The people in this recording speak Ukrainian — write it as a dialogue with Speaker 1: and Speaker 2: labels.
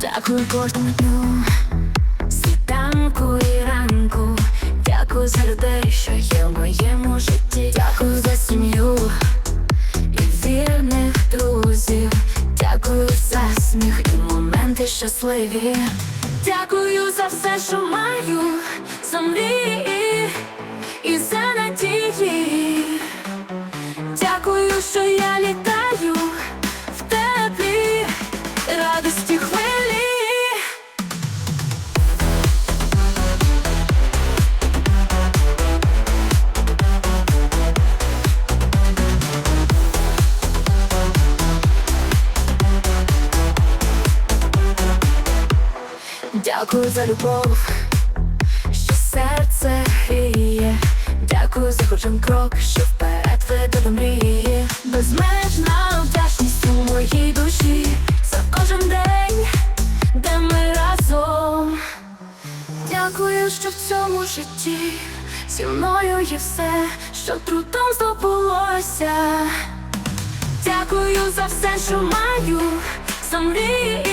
Speaker 1: Дякую кожному дню, світанку і ранку. Дякую за людей, що є в моєму житті. Дякую за сім'ю і вірних друзів. Дякую за сміх і моменти щасливі. Дякую за все, що маю, за мрії що я літаю в теплі радості хвилі. Дякую за любов, що серце гріє. Дякую за кожен крок, що вперед веде до мрії. Безмежна вдячність у моїй душі за кожен день, де ми разом. Дякую, що в цьому житті зі мною є все, що трудом здобулося. Дякую за все, що маю, за мрії